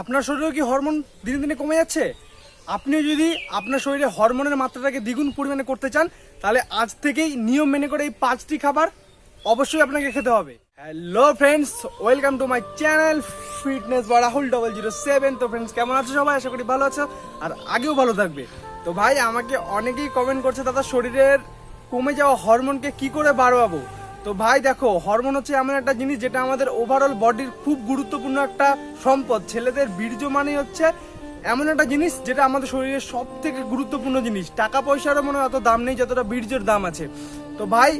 আপনার শরীরেও কি হরমোন দিনে দিনে কমে যাচ্ছে? আপনি যদি আপনার শরীরে হরমোনের মাত্রাটাকে দ্বিগুণ পরিমাণে করতে চান, তাহলে আজ থেকেই নিয়ম মেনে করে এই পাঁচটি খাবার অবশ্যই আপনাকে খেতে হবে। Hello friends welcome to my channel fitness বা রাহুল ডবল জিরো সেভেন তো ফ্রেন্ডস কেমন আছো সবাই? আশা করি ভালো আছো, আর আগেও ভালো থাকবে। তো ভাই, আমাকে অনেকেই কমেন্ট করছে, দাদা, শরীরের কমে যাওয়া হরমোনকে কি করে বাড়াবো? তো ভাই দেখো, হরমোন হচ্ছে এমন একটা জিনিস যেটা আমাদের ওভারঅল বডির খুব গুরুত্বপূর্ণ একটা সম্পদ। ছেলেদের বীর্য মানেই হচ্ছে এমন একটা জিনিস যেটা আমাদের শরীরের সব থেকে গুরুত্বপূর্ণ জিনিস। টাকা পয়সারও মনে হয় অত দাম নেই, যতটা বীর্যের দাম আছে। তো ভাই,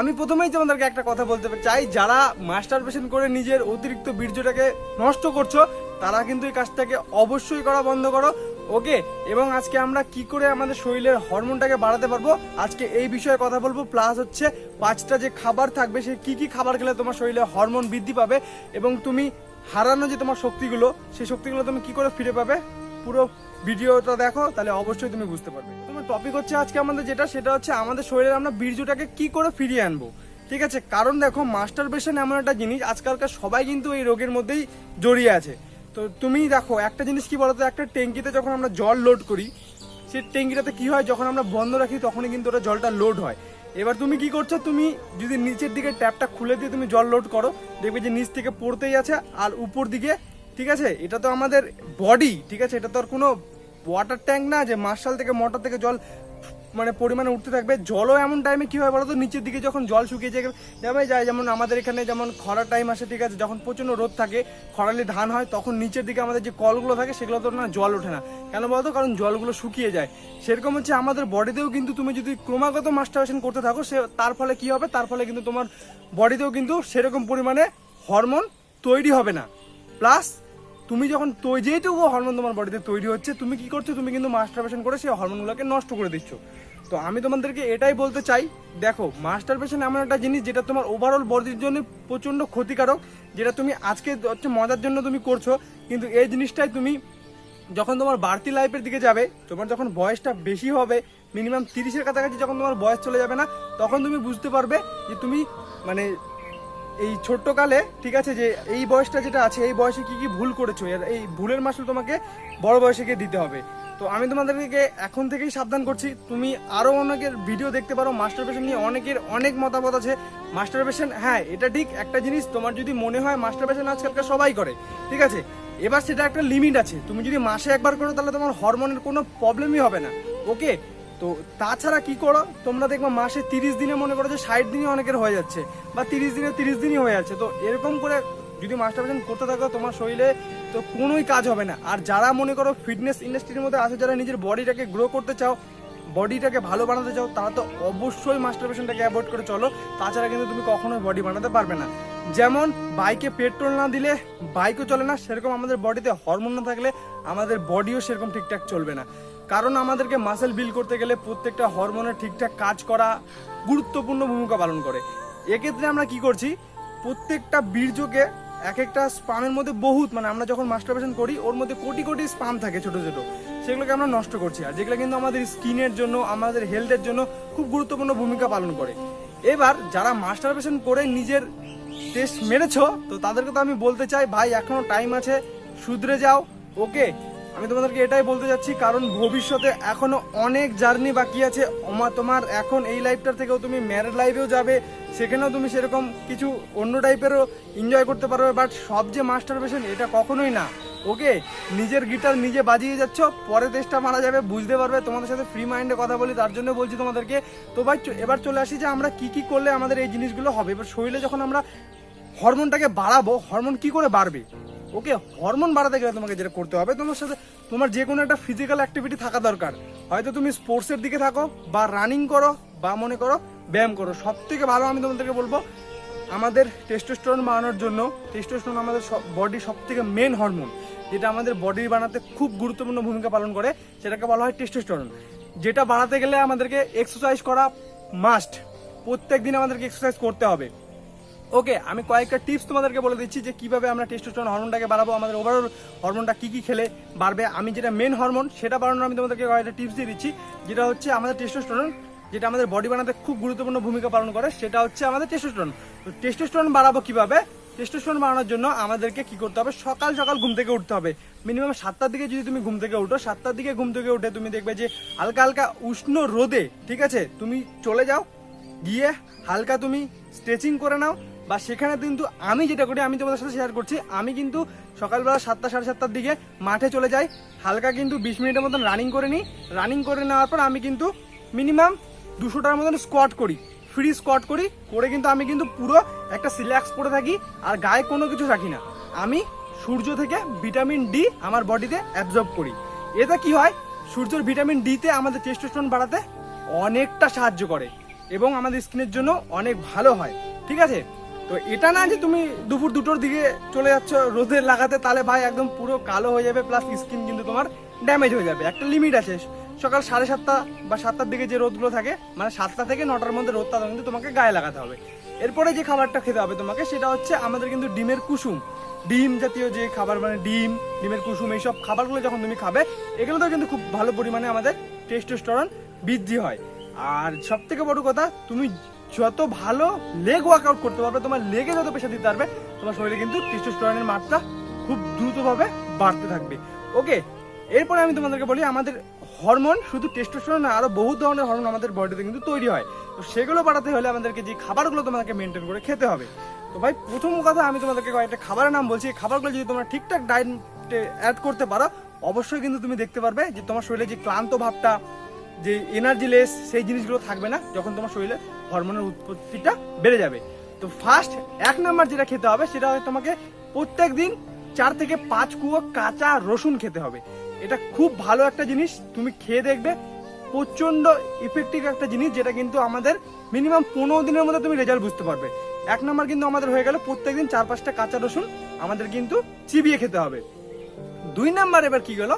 আমি প্রথমেই তোমাদেরকে একটা কথা বলতে চাই, যারা মাস্টার পেশেন্ট করে নিজের অতিরিক্ত বীর্যটাকে নষ্ট করছ, তারা কিন্তু এই কাজটাকে অবশ্যই করা বন্ধ করো। ওকে, এবং আজকে আমরা কি করে আমাদের শরীরের হরমোনটাকে বাড়াতে পারব? আজকে এই বিষয়ে কথা বলব প্লাস হচ্ছে পাঁচটা যে খাবার থাকবে, সে কি কি খাবার খেলে তোমার শরীরে হরমোন বৃদ্ধি পাবে, এবং তুমি হারানো যে তোমার শক্তিগুলো, সেই শক্তিগুলো তুমি কি করে ফিরে পাবে? পুরো ভিডিওটা দেখো, তাহলে অবশ্যই তুমি বুঝতে পারবে। তোমার টপিক হচ্ছে আজকে আমাদের যেটা, সেটা হচ্ছে আমাদের শরীরে আমরা বীর্যটাকে কি করে ফিরিয়ে আনব? ঠিক আছে? কারণ দেখো মাস্টার বেশন এমন একটা জিনিস, আজকালকার সবাই কিন্তু এই রোগের মধ্যেই জড়িয়ে আছে। তো তুমি দেখো, একটা জিনিস কি বলতো, একটা ট্যাঙ্কিতে যখন আমরা জল লোড করি, সেই ট্যাঙ্কিটাতে কি হয়, যখন আমরা বন্ধ রাখি, তখনই কিন্তু ওটা জলটা লোড হয়। এবার তুমি কি করছ, তুমি যদি নিচের দিকে ট্যাপটা খুলে দিয়ে তুমি জল লোড করো, দেখবে যে নিচ থেকে পড়তেই আছে, আর উপর দিকে, ঠিক আছে, এটা তো আমাদের বডি ঠিক আছে, এটা তো আর কোনো ওয়াটার ট্যাঙ্ক না যে মার্শাল থেকে মোটর থেকে জল মানে পরিমাণে উঠতে থাকবে। জলও এমন টাইমে কি হয় বলতো? নিচের দিকে যখন জল শুকিয়ে যায় যাবে যায় যেমন আমাদের এখানে যেমন খরা টাইম আসে, ঠিক আছে, যখন প্রচণ্ড রোদ থাকে, খরালি ধান হয়, তখন নিচের দিকে আমাদের যে কলগুলো থাকে সেগুলো তো না জল ওঠে না। কেন বলতো? কারণ জলগুলো শুকিয়ে যায়। সেরকম হচ্ছে আমাদের বডিতেও কিন্তু তুমি যদি ক্রমাগত মাস্টারবেশন করতে থাকো, সে তার ফলে কি হবে? তার ফলে কিন্তু তোমার বডিতেও কিন্তু সেরকম পরিমাণে হরমোন তৈরি হবে না। প্লাস তুমি যখন তৈ- যেটুকু হরমোন তোমার বডিতে তৈরি হচ্ছে, তুমি কি করছ? তুমি কিন্তু মাস্টারবেশন করে সেই হরমোনগুলোকে নষ্ট করে দিচ্ছ। তো আমি তোমাদেরকে এটাই বলতে চাই, দেখো মাস্টারবেশন এমন একটা জিনিস যেটা তোমার ওভারঅল বডির জন্য প্রচণ্ড ক্ষতিকারক, যেটা তুমি আজকে হচ্ছে মজার জন্য তুমি করছ, কিন্তু এই জিনিসটাই তুমি যখন তোমার বাড়তি লাইফের দিকে যাবে, তোমার যখন বয়সটা বেশি হবে মিনিমাম তিরিশের কাছাকাছি যখন তোমার বয়স চলে যাবে না, তখন তুমি বুঝতে পারবে যে তুমি মানে এই ছোট্টকালে, ঠিক আছে, যে এই বয়সটা যেটা আছে, এই বয়সে কি কি ভুল করেছ এই ভুলের মাসুল তোমাকে বড় বয়সে গিয়ে দিতে হবে। তো আমি তোমাদেরকে এখন থেকেই সাবধান করছি। তুমি আরও অনেকের ভিডিও দেখতে পারো মাস্টার পেশেন্ট নিয়ে অনেকের অনেক মতামত আছে। মাস্টার পেশেন্ট হ্যাঁ এটা ঠিক একটা জিনিস। তোমার যদি মনে হয় মাস্টার পেশেন্ট আজকালকার সবাই করে, ঠিক আছে? এবার সেটা একটা লিমিট আছে। তুমি যদি মাসে একবার করো, তাহলে তোমার হরমোনের কোনো প্রবলেমই হবে না। ওকে তো তাছাড়া কি করো? তোমরা দেখবে মাসে তিরিশ দিনে মনে করো যে ষাট দিনই অনেকের হয়ে যাচ্ছে, বা তিরিশ দিনে তিরিশ দিনই হয়ে যাচ্ছে। তো এরকম করে যদি মাস্টারবেশন করতে থাকো তোমার শরীরে, তো কোনোই কাজ হবে না। আর যারা মনে করো ফিটনেস ইন্ডাস্ট্রির মধ্যে আছে, যারা নিজের বডিটাকে গ্রো করতে চাও, বডিটাকে ভালো বানাতে চাও, তারা তো অবশ্যই মাস্টারবেশনটাকে অ্যাভয়েড করে চলো। তাছাড়া কিন্তু তুমি কখনোই বডি বানাতে পারবে না। যেমন বাইকে পেট্রোল না দিলে বাইকও চলে না, সেরকম আমাদের বডিতে হরমোন না থাকলে আমাদের বডিও সেরকম ঠিকঠাক চলবে না। কারণ আমাদেরকে মাসেল বিল করতে গেলে প্রত্যেকটা হরমোনের ঠিকঠাক কাজ করা গুরুত্বপূর্ণ ভূমিকা পালন করে। এক্ষেত্রে আমরা কি করছি? প্রত্যেকটা বীর্যকে এক একটা স্পামের মধ্যে বহুত মানে আমরা যখন মাস্টারবেশন করি, ওর মধ্যে কোটি কোটি স্পাম থাকে ছোট ছোট। সেগুলোকে আমরা নষ্ট করছি। আর যেগুলো কিন্তু আমাদের স্কিনের জন্য, আমাদের হেলথের জন্য খুব গুরুত্বপূর্ণ ভূমিকা পালন করে। এবার যারা মাস্টারবেশন করে নিজের টেস্ট মেরেছ, তো তাদেরকে তো আমি বলতে চাই, ভাই এখনও টাইম আছে, শুধরে যাও। ওকে আমি তোমাদেরকে এটাই বলতে যাচ্ছি, কারণ ভবিষ্যতে এখনও অনেক জার্নি বাকি আছে। তোমার এখন এই লাইফটার থেকেও তুমি ম্যারেড লাইফেও যাবে, সেখানেও তুমি সেরকম কিছু অন্য টাইপেরও এনজয় করতে পারবে বাট সব যে মাস্টার পেশেন্ট এটা কখনোই না। ওকে, নিজের গিটার নিজে বাজিয়ে যাচ্ছ, পরে দেশটা মারা যাবে, বুঝতে পারবে, তোমাদের সাথে ফ্রি মাইন্ডে কথা বলি, তার জন্য বলছি তোমাদেরকে। তো ভাই এবার চলে আসি যে আমরা কি কি করলে আমাদের এই জিনিসগুলো হবে। এবার শরীরে যখন আমরা হরমোনটাকে বাড়াবো হরমোন কি করে বাড়বে? ওকে হরমোন বাড়াতে গেলে তোমাকে যেটা করতে হবে, তোমার সাথে তোমার যে কোনো একটা ফিজিক্যাল অ্যাক্টিভিটি থাকা দরকার। হয়তো তুমি স্পোর্টসের দিকে থাকো, বা রানিং করো, বা মনে করো ব্যায়াম করো। সব থেকে ভালো আমি তোমাদেরকে বলব, আমাদের টেস্টোস্টেরন বানানোর জন্য টেস্টোস্টেরন আমাদের বডি সব থেকে মেন হরমোন যেটা আমাদের বডি বানাতে খুব গুরুত্বপূর্ণ ভূমিকা পালন করে, সেটাকে বলা হয় টেস্টোস্টেরন যেটা বাড়াতে গেলে আমাদেরকে এক্সারসাইজ করা মাস্ট প্রত্যেক দিন আমাদেরকে এক্সারসাইজ করতে হবে। ওকে আমি কয়েকটা টিপস তোমাদেরকে বলে দিচ্ছি যে কীভাবে আমরা টেস্টোস্টেরন হরমোনটাকে বাড়াবো, আমাদের ওভারঅল হরমোনটা কি কি খেলে বাড়বে। আমি যেটা মেন হরমোন সেটা বাড়ানোর আমি তোমাদেরকে কয়েকটা টিপস দিয়ে দিচ্ছি, যেটা হচ্ছে আমাদের টেস্টোস্টেরন যেটা আমাদের বডি বানাতে খুব গুরুত্বপূর্ণ ভূমিকা পালন করে, সেটা হচ্ছে আমাদের টেস্টোস্টেরন তো টেস্টোস্টেরন বাড়াবো কীভাবে? টেস্টোস্টেরন বাড়ানোর জন্য আমাদেরকে কি করতে হবে? সকাল সকাল ঘুম থেকে উঠতে হবে। মিনিমাম সাতটার দিকে যদি তুমি ঘুম থেকে উঠো, সাতটার দিকে ঘুম থেকে উঠে তুমি দেখবে যে হালকা হালকা উষ্ণ রোদে, ঠিক আছে? তুমি চলে যাও, গিয়ে হালকা তুমি স্ট্রেচিং করে নাও বা সেখানে কিন্তু আমি যেটা করি, আমি তোমাদের সাথে শেয়ার করছি, আমি কিন্তু সকালবেলা সাতটা, সাড়ে সাতটার দিকে মাঠে চলে যাই। হালকা কিন্তু বিশ মিনিটের মতন রানিং করে নিই। রানিং করে নেওয়ার পর আমি কিন্তু মিনিমাম দুশোটার মতন স্কোয়াট করি। ফ্রি স্কোয়াট করি, করে কিন্তু আমি কিন্তু পুরো একটা সিল্যাক্স পরে থাকি, আর গায়ে কোনো কিছু রাখি না। আমি সূর্য থেকে ভিটামিন ডি আমার বডিতে অ্যাবজর্ব করি। এতে কি হয়? সূর্যের ভিটামিন ডিতে আমাদের টেস্টোস্টেরন বাড়াতে অনেকটা সাহায্য করে এবং আমাদের স্কিনের জন্য অনেক ভালো হয়। ঠিক আছে? তো এটা না যে তুমি দুপুর দুটোর দিকে চলে যাচ্ছ, রোদে লাগাতে, তাহলে ভাই একদম পুরো কালো হয়ে যাবে প্লাস স্কিন কিন্তু তোমার ড্যামেজ হয়ে যাবে। একটা লিমিট আছে। সকাল সাড়ে সাতটা বা সাতটার দিকে যে রোদগুলো থাকে মানে সাতটা থেকে নটার মধ্যে রোদটা কিন্তু তোমাকে গায়ে লাগাতে হবে। এরপরে যে খাবারটা খেতে হবে তোমাকে, সেটা হচ্ছে আমাদের কিন্তু ডিমের কুসুম। ডিম জাতীয় যে খাবার মানে ডিম, ডিমের কুসুম, এইসব খাবারগুলো যখন তুমি খাবে, এগুলোতেও কিন্তু খুব ভালো পরিমাণে আমাদের টেস্টোস্টেরন বৃদ্ধি হয়। আর সব থেকে বড় কথা, তুমি যত ভালো লেগ ওয়ার্কআউট করতে পারবে, তোমার লেগে যত পেশা দিতে পারবে, তোমার শরীরে কিন্তু টেস্টোস্টেরনের মাত্রা খুব দ্রুতভাবে বাড়তে থাকবে। ওকে এরপরে আমি তোমাদেরকে বলি, আমাদের হরমোন শুধু টেস্টোস্টেরন না, আরও বহু ধরনের হরমোন আমাদের বডিতে কিন্তু তৈরি হয়। তো সেগুলো বাড়াতে হলে আমাদেরকে যে খাবারগুলো তোমাদেরকে মেনটেন করে খেতে হবে। তো ভাই, প্রথম কথা আমি তোমাদেরকে কয়েকটা খাবারের নাম বলছি। এই খাবারগুলো যদি তোমরা ঠিকঠাক ডায়েটে অ্যাড করতে পারো, অবশ্যই কিন্তু তুমি দেখতে পারবে যে তোমার শরীরে যে ক্লান্ত ভাবটা, যে এনার্জি লেস সেই জিনিসগুলো থাকবে না। যখন তোমার শরীরে হরমোনের উৎপত্তিটা বেড়ে যাবে। তো ফার্স্ট এক নাম্বার যেটা খেতে হবে, সেটা হচ্ছে তোমাকে প্রত্যেক দিন চার থেকে পাঁচ কুয়ো কাঁচা রসুন খেতে হবে। এটা খুব ভালো একটা জিনিস, তুমি খেয়ে দেখবে। প্রচণ্ড ইফেক্টিভ একটা জিনিস, যেটা কিন্তু আমাদের মিনিমাম পনেরো দিনের মধ্যে তুমি রেজাল্ট বুঝতে পারবে। এক নাম্বার কিন্তু আমাদের হয়ে গেল, প্রত্যেকদিন চার পাঁচটা কাঁচা রসুন আমাদের কিন্তু চিবিয়ে খেতে হবে। দুই নাম্বার এবার কি গেল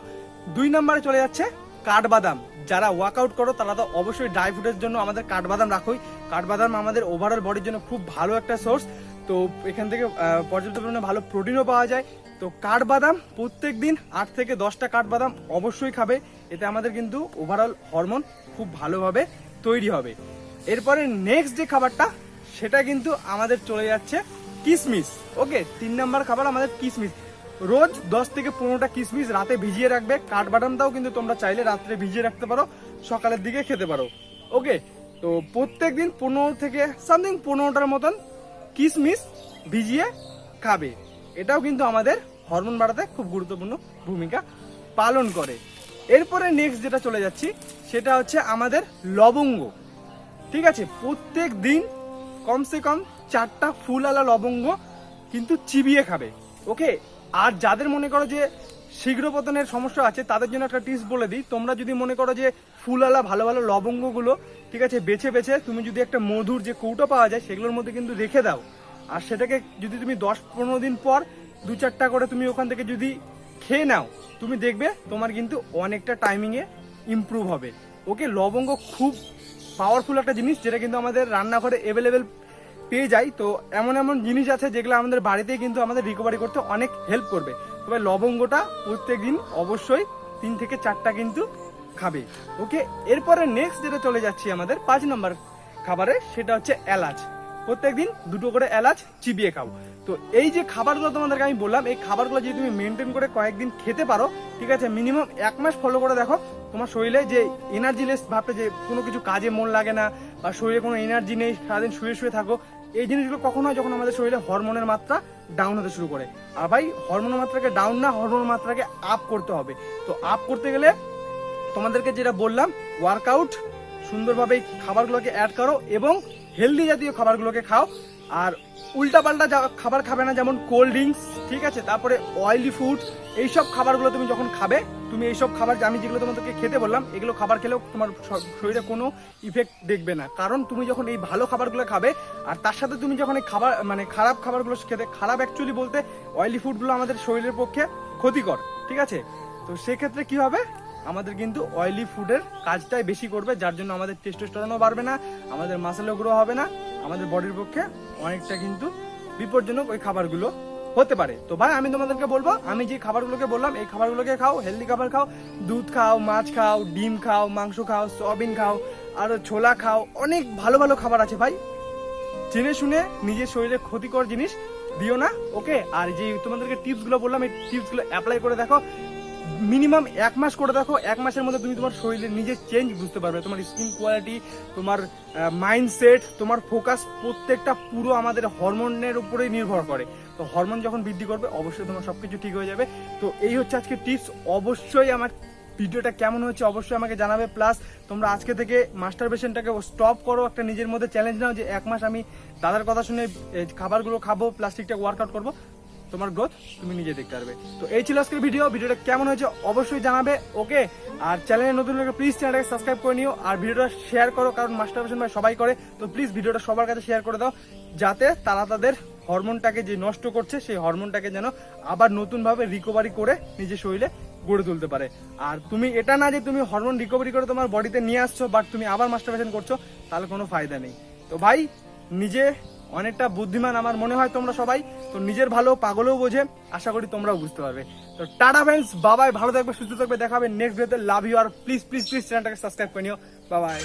দুই নাম্বারে চলে যাচ্ছে কাঠবাদাম। যারা ওয়ার্কআউট করো, তারা তো অবশ্যই ড্রাই ফ্রুটের জন্য আমাদের কাঠবাদাম রাখোই। কাঠবাদাম আমাদের ওভারঅল বডির জন্য খুব ভালো একটা সোর্স তো এখান থেকে পর্যাপ্ত পরিমাণে ভালো প্রোটিনও পাওয়া যায়। তো কাঠবাদাম প্রত্যেক দিন আট থেকে দশটা কাঠবাদাম অবশ্যই খাবে। এতে আমাদের কিন্তু ওভারঅল হরমোন খুব ভালোভাবে তৈরি হবে। এরপরে নেক্সট যে খাবারটা, সেটা কিন্তু আমাদের চলে যাচ্ছে কিসমিস। ওকে তিন নাম্বার খাবার আমাদের কিসমিস। রোজ দশ থেকে পনেরোটা কিসমিস রাতে ভিজিয়ে রাখবে। কাঠবাদামটাও কিন্তু তোমরা চাইলে রাত্রে ভিজিয়ে রাখতে পারো, সকালের দিকে খেতে পারো। ওকে, তো প্রত্যেক দিন পনেরো থেকে সামথিং পনেরোটার মতন কিসমিস ভিজিয়ে খাবে। এটাও কিন্তু আমাদের হরমোন বাড়াতে খুব গুরুত্বপূর্ণ ভূমিকা পালন করে। এরপরে নেক্সট যেটা চলে যাচ্ছি, সেটা হচ্ছে আমাদের লবঙ্গ। ঠিক আছে প্রত্যেক দিন কমসে কম চারটা ফুল আলা লবঙ্গ কিন্তু চিবিয়ে খাবে। ওকে আর যাদের মনে করো যে শীঘ্র পতনের সমস্যা আছে, তাদের জন্য একটা টিপস বলে দিই। তোমরা যদি মনে করো যে ফুলালা ভালো ভালো লবঙ্গগুলো, ঠিক আছে, বেছে বেছে তুমি যদি একটা মধুর যে কৌটো পাওয়া যায়, সেগুলোর মধ্যে কিন্তু রেখে দাও। আর সেটাকে যদি তুমি দশ পনেরো দিন পর দু চারটা করে তুমি ওখান থেকে যদি খেয়ে নাও, তুমি দেখবে তোমার কিন্তু অনেকটা টাইমিংয়ে ইমপ্রুভ হবে। ওকে, লবঙ্গ খুব পাওয়ারফুল একটা জিনিস, যেটা কিন্তু আমাদের রান্নাঘরে অ্যাভেলেবেল পেয়ে যাই। তো এমন এমন জিনিস আছে যেগুলো আমাদের বাড়িতেই কিন্তু আমাদের রিকভারি করতে অনেক হেল্প করবে। তবে লবঙ্গটা প্রত্যেক দিন অবশ্যই তিন থেকে চারটা কিন্তু খাবে। ওকে, এরপরে নেক্সট যেটা চলে যাচ্ছি আমাদের পাঁচ নম্বর খাবারে, সেটা হচ্ছে এলাচ। প্রত্যেকদিন দুটো করে এলাচ চিবিয়ে খাও। তো এই যে খাবারগুলো তোমাদেরকে আমি বললাম, এই খাবারগুলো যদি তুমি মেনটেন করে কয়েকদিন খেতে পারো, ঠিক আছে মিনিমাম এক মাস ফলো করে দেখো তোমার শরীরে যে এনার্জিলেস ভাবতে যে কোনো কিছু কাজে মন লাগে না বা শরীরে কোনো এনার্জি নেই, সারাদিন শুয়ে শুয়ে থাকো, এই জিনিসগুলো কখন হয় যখন আমাদের শরীরে হরমোনের মাত্রা ডাউন হতে শুরু করে। আর ভাই হরমোনের মাত্রাকে ডাউন না হরমোনের মাত্রাকে আপ করতে হবে। তো আপ করতে গেলে তোমাদেরকে যেটা বললাম ওয়ার্কআউট সুন্দরভাবে খাবারগুলোকে অ্যাড করো এবং হেলদি জাতীয় খাবারগুলোকে খাও। আর উল্টাপাল্টা খাবার খাবে না, যেমন কোল্ড ড্রিঙ্কস ঠিক আছে? তারপরে অয়েলি ফুড এইসব খাবারগুলো তুমি যখন খাবে, তুমি এইসব খাবার আমি যেগুলো তোমাদেরকে খেতে বললাম, এগুলো খাবার খেলেও তোমার শরীরে কোনো ইফেক্ট দেখবে না। কারণ তুমি যখন এই ভালো খাবারগুলো খাবে, আর তার সাথে তুমি যখন এই খাবার মানে খারাপ খাবারগুলো খেতে, খারাপ অ্যাকচুয়ালি বলতে অয়েলি ফুডগুলো আমাদের শরীরের পক্ষে ক্ষতিকর, ঠিক আছে? তো সেক্ষেত্রে কি হবে? আমাদের কিন্তু অয়েলি ফুডের কাজটাই বেশি করবে, যার জন্য আমাদের টেস্টোস্টেরনও বাড়বে না, আমাদের মাসেলও গ্রো হবে না, আমাদের বডির পক্ষে অনেকটা কিন্তু বিপজ্জনক ওই খাবারগুলো হতে পারে। তো ভাই, আমি তোমাদেরকে বলব, আমি যে খাবারগুলোকে বললাম, এই খাবারগুলোকে খাও হেলদি খাবার খাও, দুধ খাও, মাছ খাও, ডিম খাও, মাংস খাও, সয়াবিন খাও, আর ছোলা খাও, অনেক ভালো ভালো খাবার আছে ভাই। জেনে শুনে নিজের শরীরে ক্ষতিকর জিনিস দিও না ওকে আর যে তোমাদেরকে টিপসগুলো বললাম, এই টিপসগুলো অ্যাপ্লাই করে দেখো মিনিমাম এক মাস করে দেখো, এক মাসের মধ্যে তুমি তোমার শরীরের নিজের চেঞ্জ বুঝতে পারবে। তোমার স্কিন কোয়ালিটি তোমার মাইন্ডসেট তোমার ফোকাস প্রত্যেকটা পুরো আমাদের হরমোনের উপরেই নির্ভর করে। তো হরমোন যখন বৃদ্ধি করবে, অবশ্যই তোমার সব কিছু ঠিক হয়ে যাবে। তো এই হচ্ছে আজকে টিপস অবশ্যই আমার ভিডিওটা কেমন হচ্ছে অবশ্যই আমাকে জানাবে। প্লাস তোমরা আজকে থেকে মাস্টার বেশনটাকে স্টপ করো, একটা নিজের মধ্যে চ্যালেঞ্জ নাও যে এক মাস আমি দাদার কথা শুনে খাবারগুলো খাব প্লাস্টিকটা ওয়ার্কআউট করব। তোমার গ্রোথ তুমি নিজে দেখতে পারবে। তো এই ছিল আজকের ভিডিও ভিডিওটা কেমন হয়েছে অবশ্যই জানাবে ওকে আর চ্যানেলে নতুন লোকের প্লিজ চ্যানেলটাকে সাবস্ক্রাইব করে নিও, আর ভিডিওটা শেয়ার করো, কারণ মাস্টার ভাই সবাই করে। তো প্লিজ ভিডিওটা সবার কাছে শেয়ার করে দাও, যাতে তারা তাদের হরমোনটাকে যে নষ্ট করছে, সেই হরমোনটাকে যেন আবার নতুনভাবে রিকভারি করে নিজের শরীরে গড়ে তুলতে পারে। আর তুমি এটা না যে তুমি হরমোন রিকভারি করে তোমার বডিতে নিয়ে আসছো বাট তুমি আবার মাস্টারবেশন করছ, তাহলে কোনো ফায়দা নেই। তো ভাই, নিজে অনেকটা বুদ্ধিমান আমার মনে হয় তোমরা সবাই। তো নিজের ভালো পাগলেও বোঝে, আশা করি তোমরাও বুঝতে পারবে। তো টাটা ফ্রেন্ডস বাবাই ভালো থাকবে, সুস্থ থাকবে, দেখাবে নেক্সট ভিডিওতে লাভ ইউ আর প্লিজ প্লিজ প্লিজ চ্যানেলটাকে সাবস্ক্রাইব করে নিও। বাবাই